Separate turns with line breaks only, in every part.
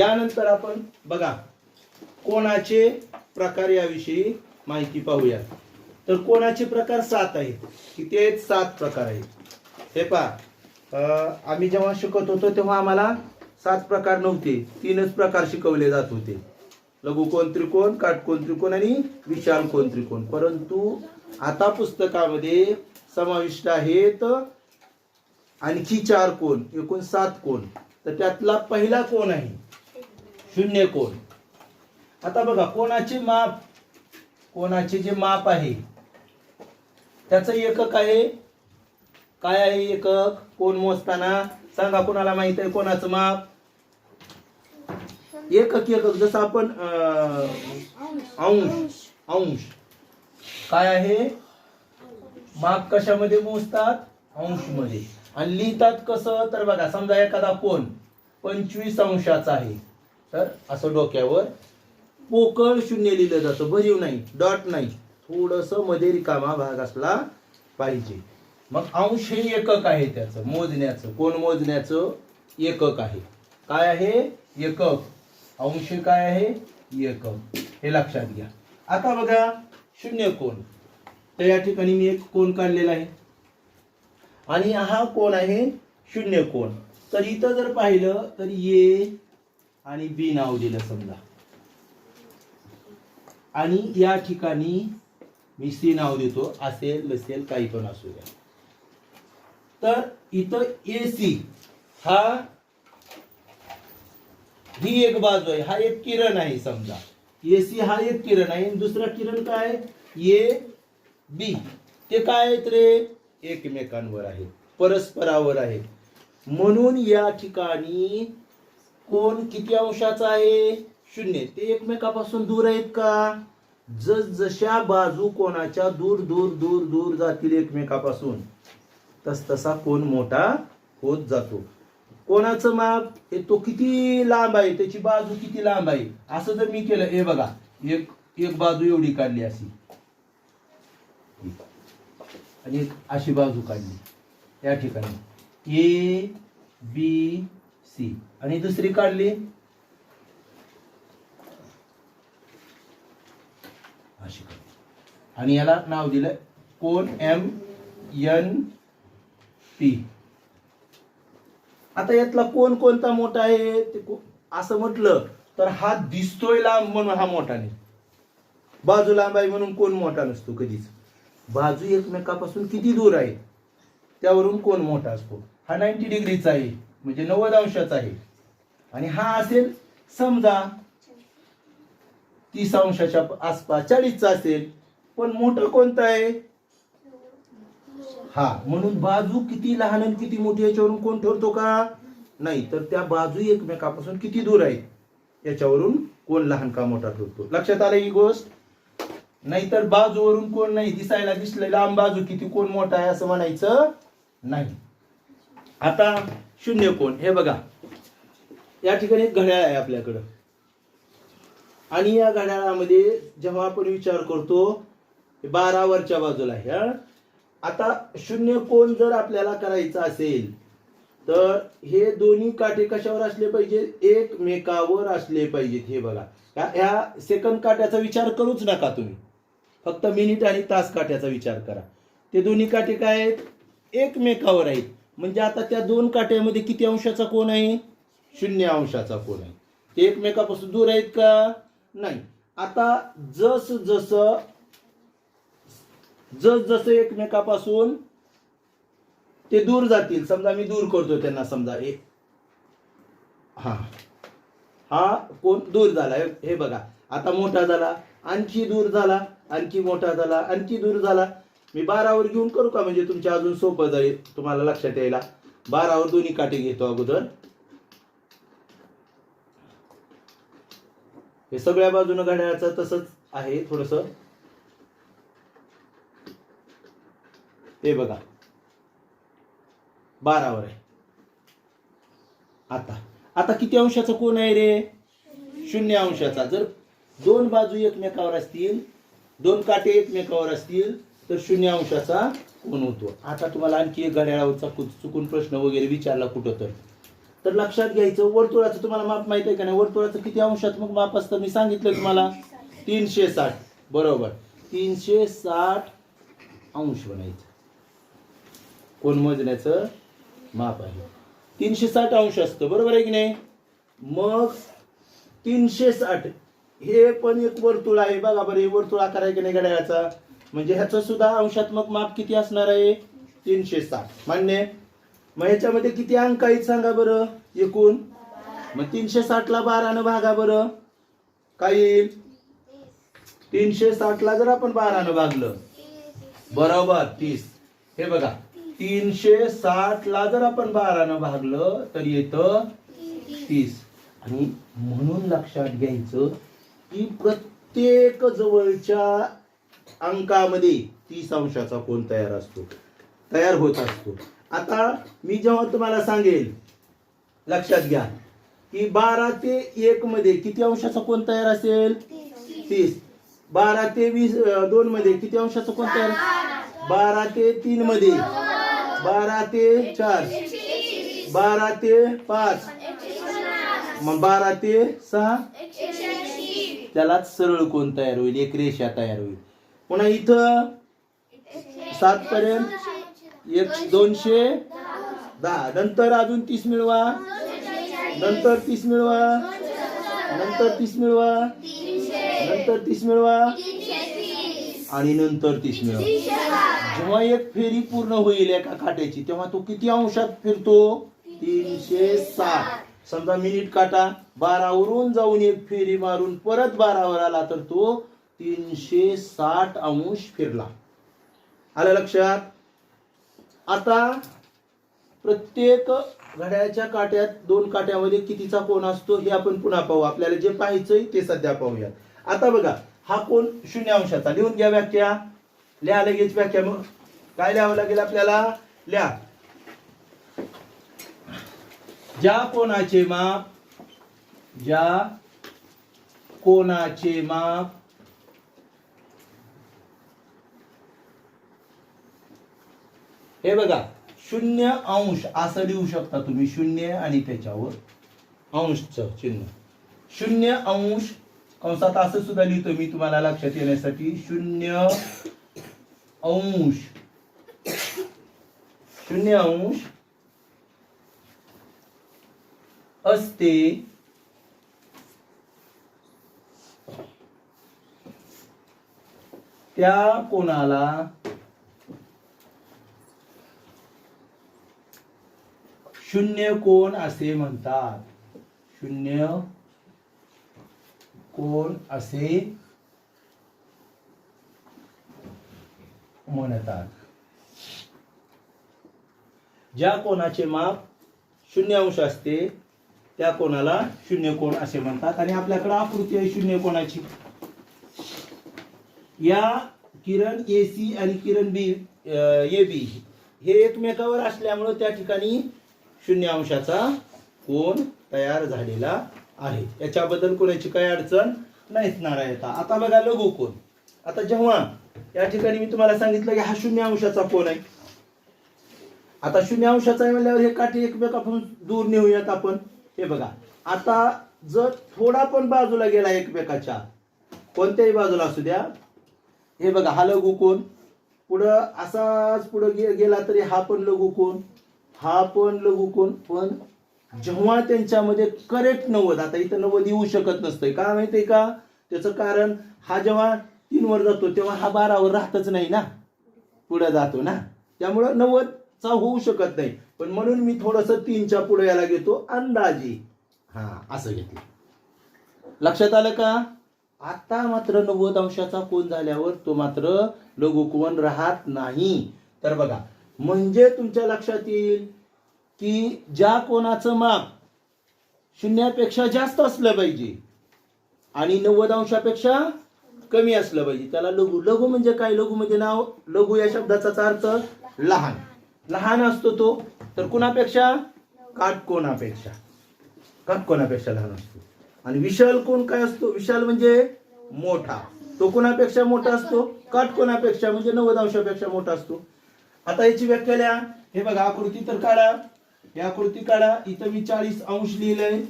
यानंतर आपण बघा कोणाचे प्रकार याविषयी माहिती पाहूया तर कोणाचे प्रकार सात आहेत? किती आहेत? सात प्रकार आहेत. हे पहा आम्ही जेव्हा शिकत होतो तेव्हा आम्हाला सात प्रकार नव्हते. तीनच प्रकार शिकवले जात होते. लघुकोण त्रिकोण काटकोण त्रिकोण आणि विशाल कोण त्रिकोण. परंतु आता पुस्तकामध्ये समाविष्ट आहेत आणखी चार कोण एकूण सात कोण. तर त्यातला पहिला कोण आहे? शून्य कोण? आता बघा कोणाचे माप कोणाचे जे माप आहे त्याचं एकक आहे. काय आहे एकक? कोण मोजताना? सांगा कोणाला माहीत आहे कोणाचं माप? एकक एकक जसं आपण अंश अंश. काय आहे? माप कशामध्ये मोजतात? अंशमध्ये आणि लिहितात कसं? तर बघा समजा एखादा कोण पंचवीस अंशाचा आहे. तर असं डोक्यावर पोकळ शून्य लिहिलं जातं भरीव नाही डॉट नाही. थोडसमध्ये रिकामा भाग असला पाहिजे. मग अंश हे एकक आहे त्याचं मोजण्याचं. कोण मोजण्याचं? एकक आहे. काय आहे? एकक. अंश काय आहे? एकक. हे लक्षात घ्या. आता बघा शून्य कोण तर या ठिकाणी मी एक कोण काढलेला आहे. आणि हा कोण आहे शून्य कोण तर इथं जर पाहिलं तर ये आणि बी नाव दिलं समजा. आणि या ठिकाणी मी सी नाव देतो असेल नसेल काही पण असू द्या. तर इथं ए सी हा ही एक बाजू आहे हा एक किरण आहे समजा. ए सी हा एक किरण आहे आणि दुसरा किरण काय? ए बी ते काय आहेत रे? एकमेकांवर आहे परस्परावर आहे म्हणून या ठिकाणी कोण किती अंशाचा आहे? शून्य. ते एकमेकापासून दूर आहेत का? जस जशा बाजू कोणाच्या दूर दूर दूर दूर जातील एकमेकापासून तस तसा कोण मोठा होत जातो. कोणाचं माप? हे तो किती लांब आहे? त्याची बाजू किती लांब आहे? असं जर मी केलं हे बघा एक एक बाजू एवढी काढली अशी. आणि एक अशी बाजू काढली. या ठिकाणी. A B C. आणि दुसरी काढली. अशी काढली. आणि याला नाव दिलं कोण? एम. एन. पी. आता यातला कोण कोणता मोठा आहे? ते असं म्हटलं तर हा दिसतोय लांब म्हणून हा मोठा नाही. बाजू लांब आहे म्हणून कोण मोठा नसतो कधीच. बाजू एकमेकापासून किती दूर आहे? त्यावरून कोण मोठा असतो? हा नाईन्टी डिग्रीचा आहे. म्हणजे नव्वद अंशाचा आहे. आणि हा असेल समजा तीस अंशाच्या आसपास चाळीसचा असेल पण मोठं कोणतं आहे? हा म्हणून बाजू किती लहान आणि किती मोठी याच्यावरून कोण ठरतो का? नाही तर त्या बाजू एकमेकापासून किती दूर आहेत? याच्यावरून कोण लहान का मोठा ठरतो? लक्षात आलं ही गोष्ट? नाहीतर बाजूवरून कोण नाही दिसायला दिसलं लांब बाजू किती कोण मोठा आहे असं म्हणायचं नाही. आता शून्य कोण? हे बघा. या ठिकाणी एक घड्याळ आहे आपल्याकडं. आणि या घड्याळामध्ये जेव्हा आपण विचार करतो बारावरच्या बारा वरच्या बाजूला आहे आता शून्य कोण जर आपल्याला करायचा असेल तर हे दोन्ही काटे कशावर असले पाहिजेत एकमेकावर असले पाहिजेत हे बघा. ह्या- ह्या सेकंद काट्याचा विचार करूच नका तुम्ही. फक्त मिनिट आणि तास काट्याचा विचार करा. ते दोन्ही काटे काय आहेत? एकमेकावर आहेत. म्हणजे आता त्या दोन काट्यामध्ये किती अंशाचा कोण आहे? शून्य अंशाचा कोण आहे. ते एकमेकापासून दूर आहेत का? नाही. आता जस जसं जस जसं एकमेकापासून ते दूर जातील. समजा मी दूर करतो त्यांना समजा एक. हा. हा कोण दूर झाला. हे- हे बघा. आता मोठा झाला आणखी दूर झाला आणखी मोठा झाला आणखी दूर झाला. मी बारावर घेऊन करू का? म्हणजे तुमच्या अजून सोपं जाईल. तुम्हाला लक्षात यायला. बारावर दोन्ही काटे घेतो अगोदर. हे सगळ्या बाजूनं घड्याळाचं तसंच आहे थोडस. ते बघा. बारावर आहे. आता. आता किती अंशाचा कोण आहे रे? शून्य अंशाचा. जर दोन बाजू एकमेकावर असतील दोन काटे एकमेकावर असतील तर शून्य अंशाचा कोण होतो? आता तुम्हाला आणखी एक घड्याळावरचा चुकून प्रश्न वगैरे विचारला कुठं तर. तर लक्षात घ्यायचं वर्तुळाचं तुम्हाला माप माहीत आहे का नाही? वर्तुळाचं किती अंशात्मक माप असतं? मी सांगितलं तुम्हाला. तीनशे साठ बरोबर. तीनशे साठ अंश बनायचं कोण मोजण्याचं माप आहे? तीनशे साठ अंश असतं. बरोबर आहे की नाही? मग तीनशे साठ हे पण एक वर्तुळ आहे. बघा बरं हे वर्तुळ आकार आहे की नाही घड्याळाचा? म्हणजे ह्याचं सुद्धा अंशात्मक माप किती असणार आहे? तीनशे साठ. मान्य? आहे? मग ह्याच्यामध्ये किती अंक आहेत सांगा बरं? एकूण? मग तीनशे साठला बारानं भागा बरं. काय येईल? तीनशे साठला जर आपण बारानं भागलं. बरोबर तीस. हे बघा. तीनशे साठला जर आपण बारानं भागलं तर येतं तीस. आणि म्हणून लक्षात घ्यायचं की प्रत्येक जवळच्या अंकामध्ये तीस अंशाचा कोण तयार असतो? तयार होत असतो. आता मी जेव्हा तुम्हाला सांगेल लक्षात घ्या की बारा ते एक मध्ये किती अंशाचा कोण तयार असेल? तीस. बारा ते वीस दोन मध्ये किती अंशाचा कोण तयार? बारा ते तीन मध्ये. बारा ते चार. बारा ते पाच. मग बारा ते सहा. त्यालाच सरळ कोण तयार होईल? एक रेषा तयार होईल. पुन्हा इथं सात पर्यंत एक दोनशे दहा. नंतर अजून तीस मिळवा. नंतर तीस मिळवा. नंतर तीस मिळवा. नंतर तीस मिळवा. आणि नंतर तीस मिळवा. जेव्हा एक फेरी पूर्ण होईल एका काट्याची तेव्हा तो किती अंशात फिरतो? तीनशे साठ. समजा मिनिट काटा. बारावरून जाऊन एक फेरी मारून परत बारावर आला तर तो तीनशे साठ अंश फिरला. आलं लक्षात? आता प्रत्येक घड्याच्या काट्यात दोन काट्यामध्ये कितीचा कोण असतो हे आपण पुन्हा पाहू. आपल्याला जे पाहायचंय ते सध्या पाहूयात. आता बघा हा कोण शून्य अंशाचा. लिहून घ्या व्याख्या. लिहा लगेच व्याख्या मग. काय लिहावं लागेल आपल्याला? लिहा ज्या कोणाचे माप ज्या कोणाचे माप हे बघा शून्य अंश असं लिहू शकता तुम्ही शून्य आणि त्याच्यावर अंशचं चिन्ह. शून्य अंश कंसात असं सुद्धा लिहितो मी तुम्हाला लक्षात येण्यासाठी शून्य अंश. शून्य अंश असते त्या कोणाला? शून्य कोण असे म्हणतात? शून्य कोण असे म्हणतात? ज्या कोणाचे माप शून्य अंश असते त्या कोणाला शून्य कोण असे म्हणतात? आणि आपल्याकडे आकृती आहे शून्य कोणाची? या किरण ए सी आणि किरण बी ए बी हे एकमेकावर असल्यामुळं त्या ठिकाणी शून्य अंशाचा कोण तयार झालेला आहे. याच्याबद्दल कोणाची काही अडचण? नाहीच नारायता आता बघा लघु कोण आता जेव्हा या ठिकाणी मी तुम्हाला सांगितलं की हा शून्य अंशाचा कोण आहे. आता शून्य अंशाचा आहे म्हणल्यावर हे काठी एकमेकापासून दूर नेऊयात आपण. हे बघा. आता जर थोडा पण बाजूला गेला एकमेकाच्या कोणत्याही बाजूला असू द्या. हे बघा हा लघु कोण पुढं असाच पुढं गे गेला तरी हा पण लघु कोण हा पण लघु कोण? पण जेव्हा त्यांच्यामध्ये करेक्ट नव्वद आता इथं नव्वद येऊ शकत नसतंय. का माहितीये का? त्याचं कारण हा जेव्हा तीन वर जातो तेव्हा हा बारावर राहतच नाही ना. पुढे जातो ना. त्यामुळं नव्वदचा होऊ शकत नाही. पण म्हणून मी थोडस तीनच्या पुढे याला घेतो. अंदाजे. हा असं घेतलं. लक्षात आलं का? आता मात्र नव्वद अंशाचा कोण झाल्यावर तो मात्र लघुकोन राहत नाही. तर बघा म्हणजे तुमच्या लक्षात येईल की ज्या कोणाचं माप शून्यापेक्षा जास्त असलं पाहिजे आणि नव्वद अंशापेक्षा कमी असलं पाहिजे. त्याला लघु. लघु म्हणजे काय? लघु म्हणजे नाव. लघु या शब्दाचा अर्थ लहान. लहान असतो तो. तर कुणापेक्षा? काटकोणापेक्षा काटकोणापेक्षा लहान असतो. आणि विशाल कोण काय असतो? विशाल म्हणजे मोठा. तो कोणापेक्षा मोठा असतो? काटकोणापेक्षा म्हणजे नव्वद अंशापेक्षा मोठा असतो. आता याची व्याख्या लिहा. हे बघा आकृती तर काढा. हे आकृती काढा. इथं मी चाळीस अंश लिहिलंय.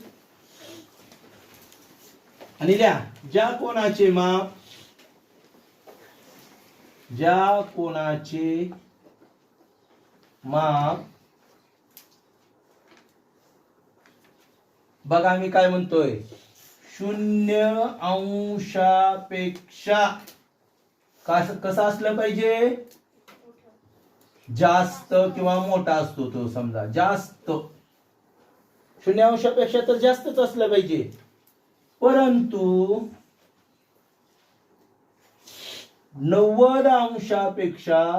आणि लिहा ज्या कोणाचे माप ज्या कोणाचे माप बघा मी काय म्हणतोय. शून्य अंशापेक्षा कस कसं असलं पाहिजे? जास्त किंवा मोठा असतो तो समजा जास्त. शून्य अंशापेक्षा तर जास्तच असलं पाहिजे. परंतु नव्वद अंशापेक्षा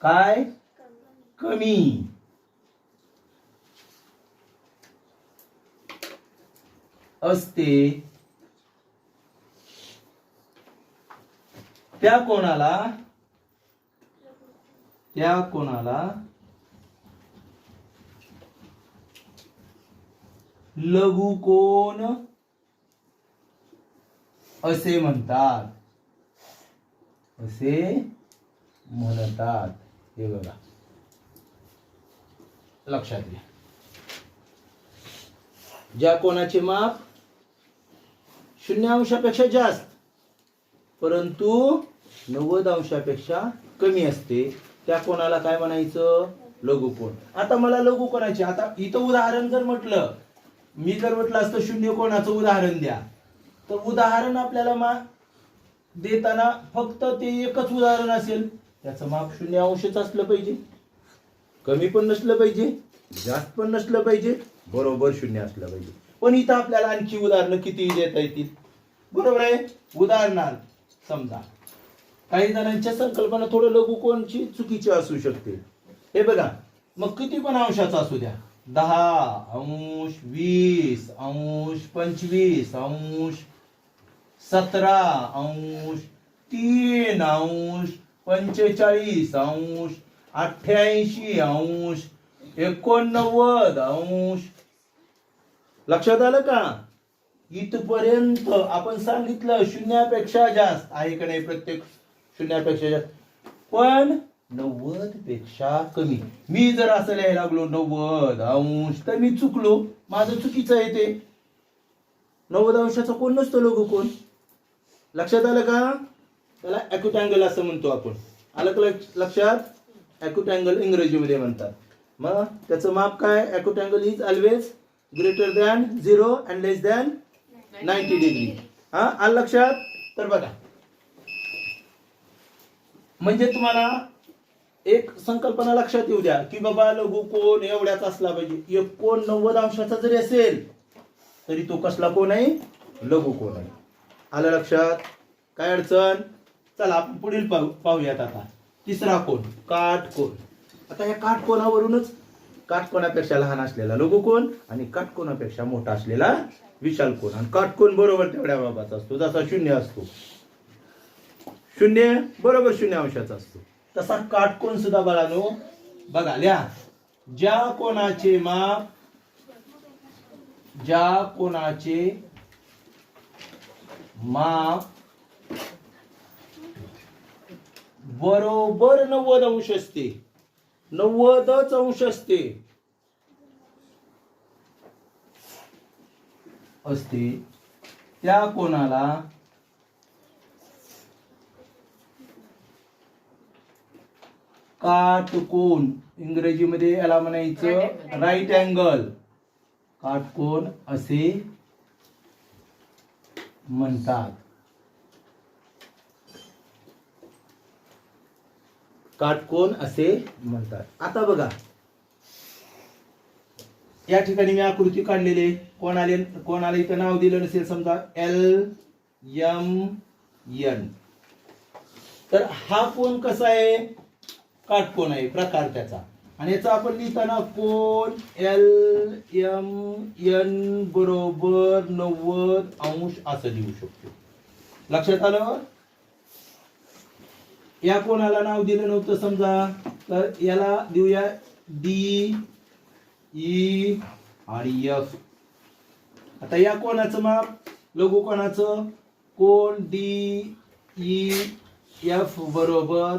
काय? कमी. असते. त्या कोणाला? त्या कोणाला? लघुकोन असे म्हणतात. असे म्हणतात. हे बघा. लक्षात घ्या. ज्या कोणाचे माप? शून्य अंशापेक्षा जास्त. परंतु नव्वद अंशापेक्षा कमी असते. त्या कोणाला काय म्हणायचं? लघुकोण आता मला लघु कोणाचे? आता इथं उदाहरण जर म्हटलं मी जर म्हटलं असतं शून्य कोणाचं उदाहरण द्या तर उदाहरण आपल्याला मा देताना फक्त ते एकच उदाहरण असेल. त्याचं माप शून्य अंशच असलं पाहिजे. कमी पण नसलं पाहिजे. जास्त पण नसलं पाहिजे. बरोबर शून्य असलं पाहिजे. पण इथं आपल्याला आणखी उदाहरणं किती देता येतील. बरोबर आहे? उदाहरणार्थ समजा. काही जणांच्या संकल्पना थोडं लघु कोणची चुकीची असू शकते. हे बघा मग किती पण अंशाचा असू द्या. दहा अंश वीस अंश पंचवीस अंश सतरा अंश तीन अंश पंचेचाळीस अंश अठ्ठ्याऐंशी अंश एकोणनव्वद अंश. लक्षात आलं का? इथपर्यंत आपण सांगितलं शून्यापेक्षा जास्त आहे का नाही प्रत्येक शून्यापेक्षा जास्त. पण नव्वदपेक्षा कमी. मी जर असं लिहायला लागलो नव्वद अंश तर मी चुकलो. माझं चुकीचं आहे ते. नव्वद अंशाचा कोण नसतो लोक कोण? लक्षात आलं का? त्याला अॅक्युट अँगल असं म्हणतो आपण. आलं का लक्षात? अॅक्युट अँगल इंग्रजीमध्ये म्हणतात. मग त्याचं माप काय? Acute angle is always greater than zero and less than ninety degree हा? आलं लक्षात? तर बघा. म्हणजे तुम्हाला एक संकल्पना लक्षात येऊ द्या की बाबा लघु कोण एवढ्याच असला पाहिजे. एकोणनव्वद अंशाचा जरी असेल तरी तो कसला कोण आहे? लघु कोण आहे. आलं लक्षात? काय अडचण? चला आपण पुढील पाहू पाहूयात आता. तिसरा कोण? काटकोण आता या काटकोणावरूनच काटकोणापेक्षा लहान असलेला लघु कोण आणि काटकोणापेक्षा मोठा असलेला विशाल कोण? आणि काटकोण बरोबर तेवढ्या बाबाचा असतो जसा शून्य असतो. शून्य बरोबर शून्य अंशाचा असतो. तसा काटकोण सुद्धा बाळानो बघा लिहा. ज्या कोणाचे माप ज्या कोणाचे माप बरोबर नव्वद अंश असते. नव्वदच अंश असते. असते. त्या कोणाला काटकोन इंग्रजीमध्ये याला म्हणायचं राईट अँगल काटकोन असे म्हणतात. काटकोन असे म्हणतात. आता बघा. या ठिकाणी मी आकृती काढलेली आले कोणाले कोणाला इथं नाव दिलं नसेल समजा. एल एम एन तर हा कोण कसा आहे? काटकोन आहे प्रकार त्याचा. आणि याचा आपण लिहिताना कोण एल एम एन बरोबर नव्वद अंश असं लिहू शकतो. लक्षात आलं? या कोणाला नाव दिलं नव्हतं समजा? तर याला देऊया डी ई आणि एफ. आता या कोणाचं माप? लघु कोणाचं? कोण डी ई एफ बरोबर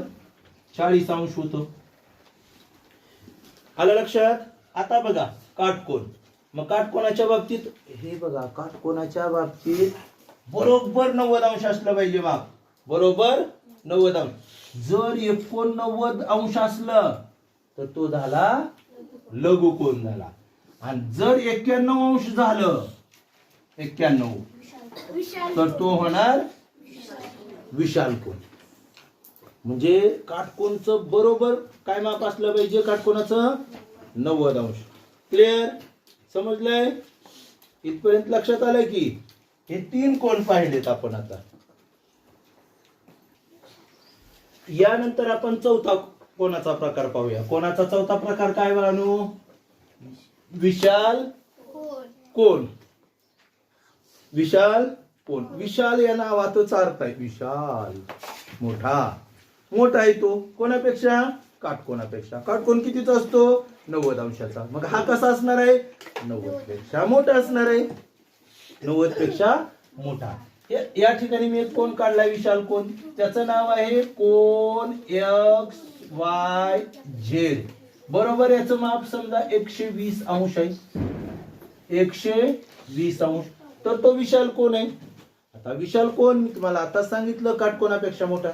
चाळीस अंश होतं. आलं लक्षात? आता बघा काटकोन. मग काटकोनाच्या बाबतीत हे बघा काटकोनाच्या बाबतीत बरोबर नव्वद अंश असलं पाहिजे माप. बरोबर नव्वद अंश. जर एकोणनव्वद अंश असलं तर तो झाला लघु कोण झाला. आणि जर एक्क्याण्णव अंश झालं एक्क्याण्णव. तर तो होणार विशाल कोण म्हणजे काटकोणचं बरोबर काय माप असलं पाहिजे काटकोणाचं? नव्वद अंश. क्लिअर समजलंय? इथपर्यंत लक्षात आलंय की? हे तीन कोण पाहिलेत आपण आता? यानंतर आपण चौथा कोणाचा प्रकार पाहूया. कोणाचा चौथा प्रकार काय बाळानू? विशाल कोण? विशाल कोण? विशाल या नावातच अर्थ आहे विशाल. मोठा. मोठा आहे तो. कोणापेक्षा? काटकोणापेक्षा. काटकोण कितीचा असतो? नव्वद अंशाचा. मग हा कसा असणार आहे? नव्वदपेक्षा मोठा असणार आहे. नव्वदपेक्षा मोठा. या- ठिकाणी मी एक कोण काढलाय? विशाल कोण? त्याचं नाव आहे कोण? X Y Z. बरोबर याचं माप समजा एकशे वीस अंश आहे. एकशे वीस अंश. तर तो विशाल कोण आहे? आता विशाल कोण? मी तुम्हाला आता सांगितलं काटकोणापेक्षा मोठा.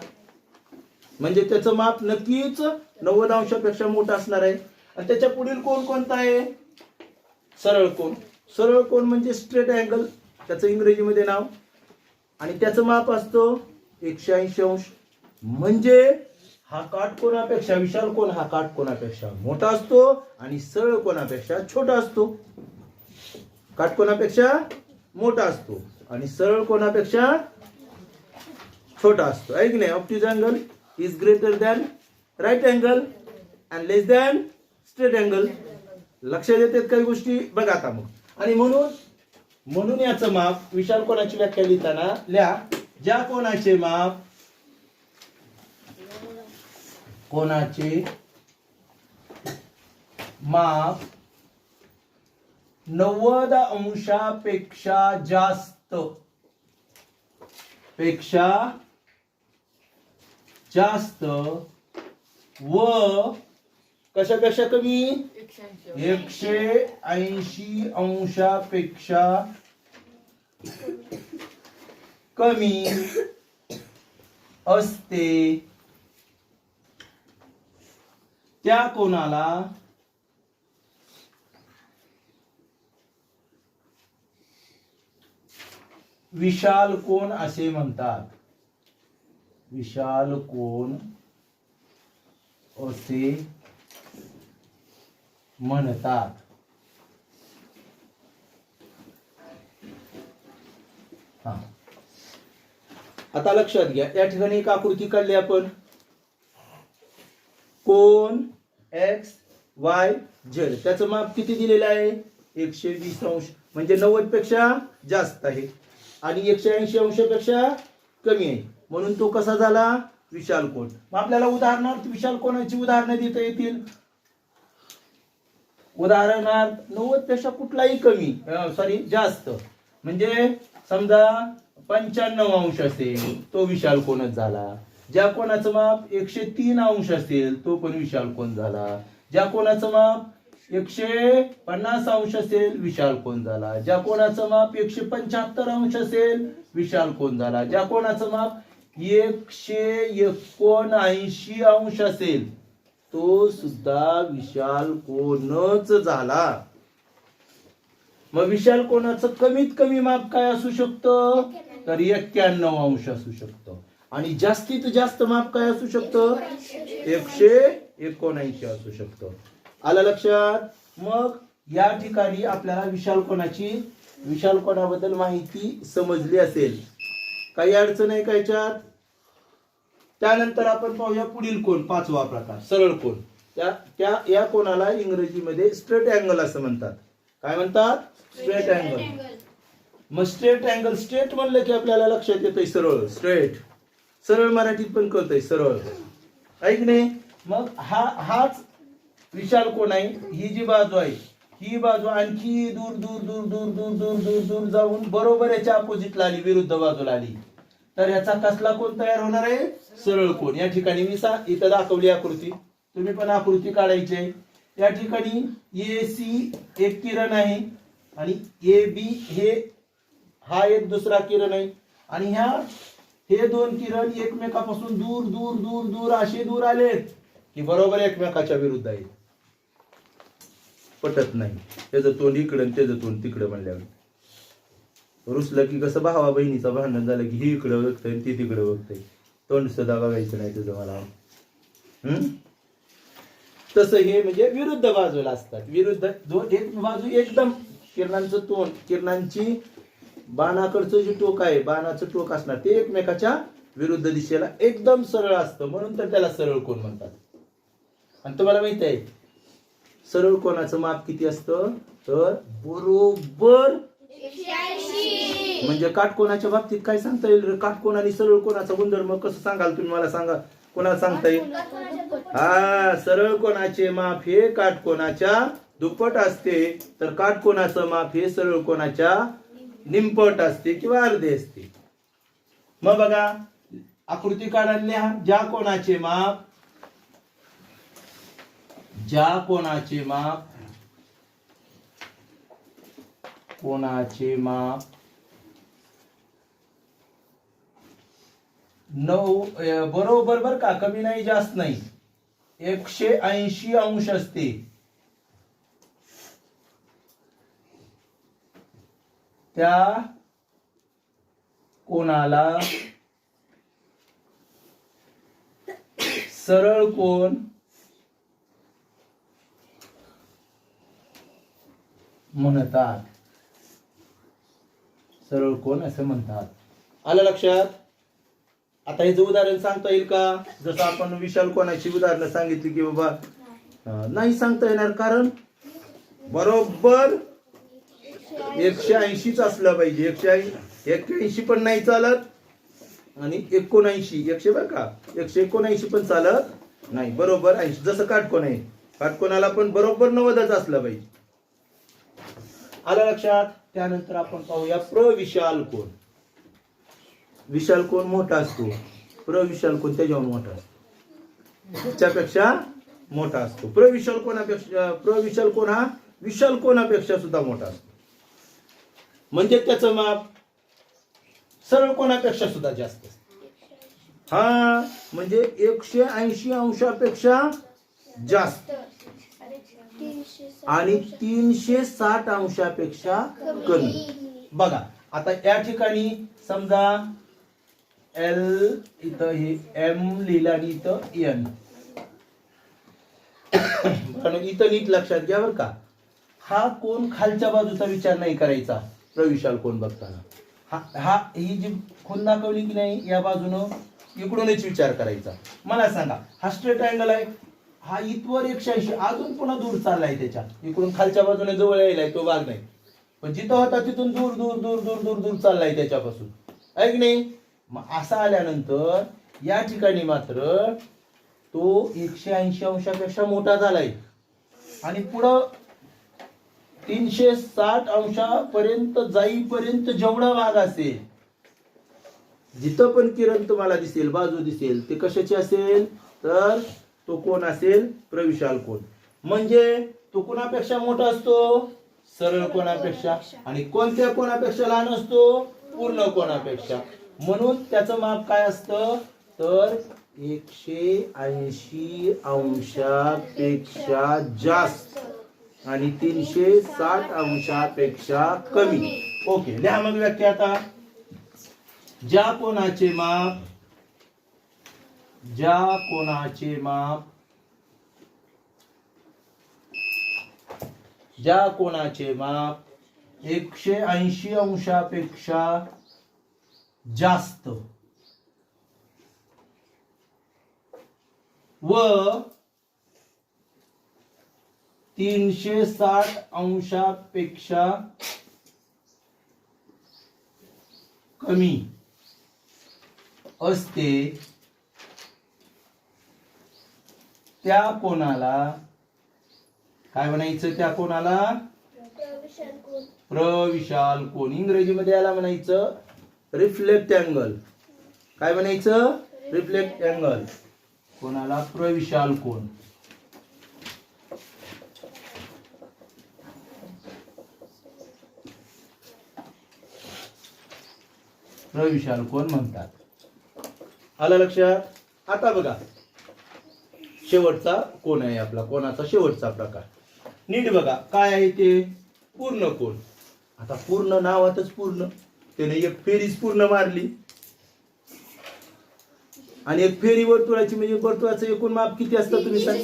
म्हणजे त्याचं माप नक्कीच नव्वद अंशापेक्षा मोठं असणार आहे. आणि त्याच्या पुढील कोण कोणता आहे? सरळ कोण? सरळ कोण म्हणजे स्ट्रेट अँगल त्याचं इंग्रजीमध्ये नाव. आणि त्याचं माप असतो एकशे ऐंशी अंश. म्हणजे हा काटकोणापेक्षा विशाल कोण? हा काटकोणापेक्षा मोठा असतो आणि सरळ कोणापेक्षा छोटा असतो. काटकोणापेक्षा मोठा असतो आणि सरळ कोणापेक्षा छोटा असतो. ऐक नाही? Obtuse angle is greater than right angle and less than straight angle लक्षात येतात काही गोष्टी? बघा आता मग. आणि म्हणून म्हणून याचं माप विशाल कोणाची व्याख्या लिहिताना? लिहा. ज्या कोणाचे माप? कोणाचे? माप नव्वद अंशापेक्षा जास्त. पेक्षा जास्त व कशापेक्षा कमी? एकशे ऐंशी अंशापेक्षा कमी असते. त्या कोणाला? विशाल कोण असे म्हणतात? विशाल कोण असे म्हणतात. हा. आता लक्षात घ्या या ठिकाणी एक आकृती काढली आपण. कोण? एक्स वाय झेड त्याचं माप किती दिलेलं आहे? एकशे वीस अंश. म्हणजे नव्वदपेक्षा जास्त आहे. आणि एकशे ऐंशी अंशापेक्षा कमी आहे. म्हणून तो कसा झाला? विशाल कोण. मग आपल्याला उदाहरणार्थ विशाल कोणाची उदाहरणं देता येतील? उदाहरणार्थ नव्वदपेक्षा कुठलाही कमी सॉरी जास्त. म्हणजे समजा पंच्याण्णव अंश असेल तो विशाल कोणच झाला. ज्या कोणाचं माप एकशे तीन अंश असेल तो पण विशाल कोण झाला. ज्या कोणाचं माप एकशे पन्नास अंश असेल विशाल कोण झाला. ज्या कोणाचं माप एकशे पंच्याहत्तर अंश असेल विशाल कोण झाला. ज्या कोणाचं माप एकशे एकोणऐंशी अंश असेल. तो सुद्धा विशाल कोणच झाला. मग विशाल कोणाचं? कमीत कमी माप काय असू शकतं? तर एक्क्याण्णव अंश असू शकतं. आणि जास्तीत जास्त माप काय असू शकतं? एकशे एकोणऐंशी असू शकतं. आलं लक्षात? मग या ठिकाणी आपल्याला विशाल कोणाची? विशाल कोणाबद्दल माहिती समजली असेल. काही अडचण आहे का याच्यात? त्यानंतर आपण पाहूया पुढील कोण? पाचवा प्रकार सरळ कोण? त्या त्या या कोणाला इंग्रजीमध्ये स्ट्रेट अँगल असं म्हणतात. काय म्हणतात? स्ट्रेट अँगल मग स्ट्रेट अँगल स्ट्रेट म्हणलं की आपल्याला लक्षात येतंय सरळ. स्ट्रेट सरळ मराठीत पण कळतंय सरळ. ऐक नाही? मग हा हाच विशाल कोण आहे? ही जी बाजू आहे ही बाजू आणखी दूर दूर दूर दूर दूर दूर दूर दूर जाऊन बरोबर याच्या अपोजिटला आली विरुद्ध बाजूला आली. तर याचा कसला कोण तयार होणार आहे? सरळ कोण. या ठिकाणी मी सा इथं दाखवली आकृती. तुम्ही पण आकृती काढायची आहे. या ठिकाणी ए सी एक किरण आहे आणि ए बी हे हा एक दुसरा किरण आहे. आणि ह्या हे दोन किरण एकमेकापासून दूर दूर दूर दूर असे दूर आलेत की बरोबर एकमेकाच्या विरुद्ध आहेत. पटत नाही. त्याचं तोंड इकडं आणि त्याचं तोंड तिकडं म्हणल्यावर. रुसलं की कसं भावा बहिणीचं भांडण झालं की ही इकडं बघतंय ती तिकडं बघतंय. तोंड सुद्धा बघायचं नाही तुझं मला. हम्म तसं हे म्हणजे विरुद्ध बाजूला असतात. विरुद्ध दोन एक बाजू एकदम किरणांचं तोंड किरणांची बाणाकडचं जे टोक आहे बाणाचं टोक असणार ते एकमेकाच्या विरुद्ध दिशेला एकदम सरळ असतं. म्हणून तर त्याला सरळ कोण म्हणतात? आणि तुम्हाला माहीत आहे सरळ कोणाचं माप किती असतं? तर बरोबर म्हणजे काटकोणाच्या बाबतीत काय सांगता येईल रे? काटकोण आणि सरळ कोणाचा गुणधर्म कसं सांगाल तुम्ही? मला सांगा. कोणाला सांगता येईल? हा सरळ कोणाचे माप हे काटकोणाच्या दुप्पट असते. तर काटकोणाचं माप हे सरळ कोणाच्या निंपट असते किंवा अर्धे असते. मग बघा आकृती काढल्या ज्या कोणाचे माप ज्या कोणाचे माप कोणाचे माप? नऊ बरोबर बर का? कमी नाही जास्त नाही. एकशे ऐंशी अंश असते. त्या कोणाला सरळ कोण म्हणतात. सरळ कोण असं म्हणतात? आलं लक्षात? आता हे उदाहरण सांगता येईल का? जसं आपण विशाल कोणाची उदाहरणं सांगितली की बाबा नाही सांगता येणार कारण बरोबर एकशे ऐंशीच असलं पाहिजे. एकशे एकशे ऐंशी पण नाही चालत आणि एकोणऐंशी. एकशे बरं का? एकशे एकोणऐंशी पण चालत नाही. बरोबर ऐंशी. जसं काटकोण आहे. काटकोणाला पण बरोबर नव्वदच असलं पाहिजे. आलं लक्षात? त्यानंतर आपण पाहूया प्रविशाल कोण? विशाल कोण मोठा असतो? प्रविशाल कोण त्याच्यावर मोठा असतो. त्याच्यापेक्षा मोठा असतो. प्रविशाल कोणापेक्षा प्रविशाल कोण हा? विशाल कोणापेक्षा सुद्धा मोठा असतो. म्हणजे त्याचं माप सरळ कोणापेक्षा सुद्धा जास्त हा म्हणजे एकशे ऐंशी अंशापेक्षा जास्त. आणि तीनशे साठ अंशापेक्षा कमी. बघा आता या ठिकाणी समजा एल इथं हे एम लिहिलं आणि इथं एन इथं नीट लक्षात घ्या बरं का. हा कोण खालच्या बाजूचा विचार नाही करायचा प्रविशाल कोण बघताना. हा हा ही जी खून दाखवली की नाही या बाजूनं इकडूनच विचार करायचा. मला सांगा हा स्ट्रेट अँगल आहे? हा इथवर एकशे ऐंशी. अजून पुन्हा दूर चाललाय त्याच्या इकडून खालच्या बाजूने जवळ यायलाय तो भाग नाही. पण जिथं होता तिथून दूर दूर दूर दूर दूर दूर चाललाय त्याच्यापासून. ऐक नाही? मग असा आल्यानंतर या ठिकाणी मात्र तो एकशे ऐंशी अंशापेक्षा मोठा झालाय. आणि पुढं तीनशे साठ अंशापर्यंत जाईपर्यंत जेवढा भाग असेल जिथं पण किरण तुम्हाला दिसेल बाजू दिसेल ते कशाची असेल? तर तो कोण असेल? प्रविशाल कोण. म्हणजे तो कोणापेक्षा मोठा असतो? सरळ कोणापेक्षा. आणि कोणत्या कोणापेक्षा लहान असतो? पूर्ण कोणापेक्षा. म्हणून त्याचं माप काय असतं? तर एकशे ऐंशी अंशापेक्षा जास्त. आणि तीनशे साठ अंशापेक्षा कमी. ओके लिहा मग व्याख्या आता. ज्या कोणाचे माप ज्या कोणाचे माप ज्या कोणाचे माप एकशे ऐंशी अंशापेक्षा जास्त व तीनशे साठ अंशापेक्षा कमी असते त्या कोणाला? काय म्हणायचं त्या कोणाला? प्रविशाल कोण? इंग्रजीमध्ये याला म्हणायचं रिफ्लेक्ट अँगल. काय म्हणायचं? Reflect angle. कोणाला? प्रविशाल कोण? प्रविशाल कोण म्हणतात? आलं लक्षात? आता बघा. शेवटचा कोण आहे आपला कोणाचा शेवटचा प्रकार? नीट बघा काय आहे ते? पूर्ण कोण आता पूर्ण नावातच पूर्ण. त्याने एक फेरीच पूर्ण मारली. आणि एक फेरी वर्तुळाची म्हणजे वर्तुळाचं एकूण माप किती असतं तुम्ही सांग?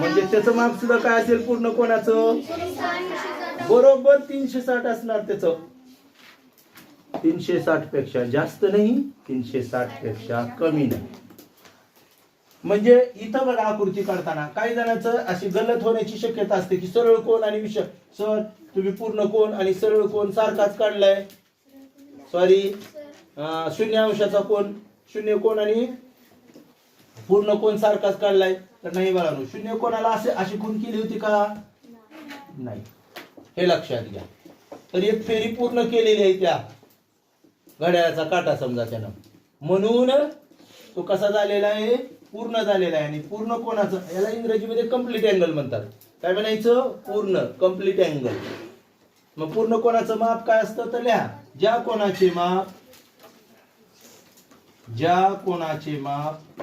म्हणजे त्याचं माप सुद्धा काय असेल पूर्ण कोणाचं? बरोबर तीनशे साठ असणार त्याचं. तीनशे साठपेक्षा जास्त नाही तीनशे साठपेक्षा कमी नाही. म्हणजे इथं बघा आकृती काढताना. काही जणांचं अशी गलत होण्याची शक्यता असते की सरळ कोण आणि विषय सर तुम्ही पूर्ण कोण आणि सरळ कोण सारखाच काढलाय? सॉरी शून्य अंशाचा कोण? शून्य कोण आणि पूर्ण कोण सारखाच काढलाय? तर नाही बघा शून्य कोणाला असे अशी खून केली होती का? नाही. हे लक्षात घ्या. तर एक फेरी पूर्ण केलेली आहे त्या. घड्याळाचा काटा समजा त्यानं. म्हणून तो कसा झालेला आहे? पूर्ण झालेला आहे आणि पूर्ण कोणाचं? याला इंग्रजीमध्ये कंप्लीट अँगल म्हणतात. काय म्हणायचं? पूर्ण कंप्लीट अँगल मग पूर्ण कोणाचं माप काय असतं तर लिहा. ज्या कोणाचे माप ज्या कोणाचे माप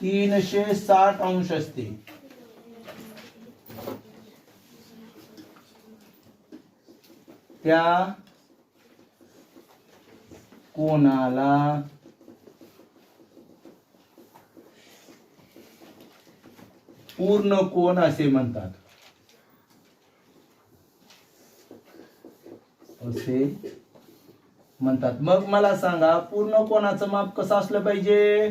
तीनशे साठ अंश असते त्या कोणाला पूर्ण कोण असे म्हणतात? असे म्हणतात. मग मला सांगा पूर्ण कोणाचं माप कसं असलं पाहिजे?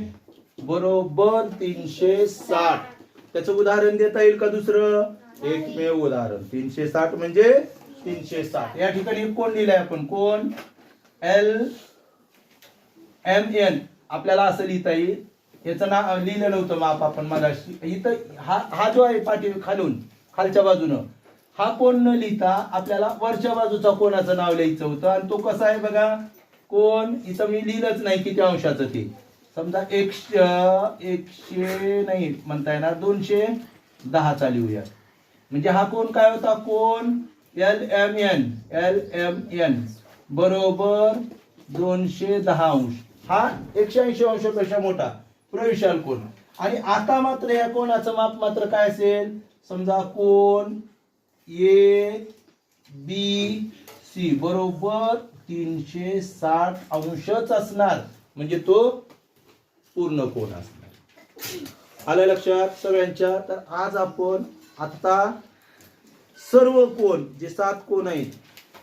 बरोबर तीनशे साठ. त्याचं उदाहरण देता येईल का दुसरं? एकमेव उदाहरण. तीनशे साठ म्हणजे तीनशे साठ. या ठिकाणी कोण लिहिलंय आपण? कोण? एल एम एन आपल्याला असं लिहिता येईल. याचं नाव लिहिलं नव्हतं माप आपण मला इथं हा हा जो आहे पाठी खालून खालच्या बाजूनं हा कोण न लिहिता आपल्याला वरच्या बाजूचा कोणाचं नाव लिहायचं होतं? आणि तो कसा आहे बघा? कोण? इथं मी लिहिलंच नाही किती अंशाचं ते. समजा एकशे एकशे नाही म्हणता येणार दोनशे दहाचा लिहूया. म्हणजे हा कोण काय होता? कोण? L M N L M N बरोबर दोनशे दहा अंश. हा एकशे ऐंशी अंशापेक्षा मोठा. प्रविशाल कोण? आणि आता मात्र या कोणाचं माप मात्र काय असेल? समजा कोण? A B C. बरोबर तीनशे साठ अंशच असणार. म्हणजे तो पूर्ण कोण असणार? आलं लक्षात सगळ्यांच्या? तर आज आपण आता सर्व कोण जे सात कोण आहेत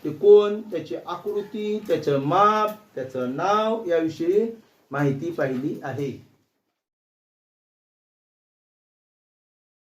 ते कोण त्याची आकृती त्याचं माप त्याचं नाव याविषयी माहिती पाहिली आहे.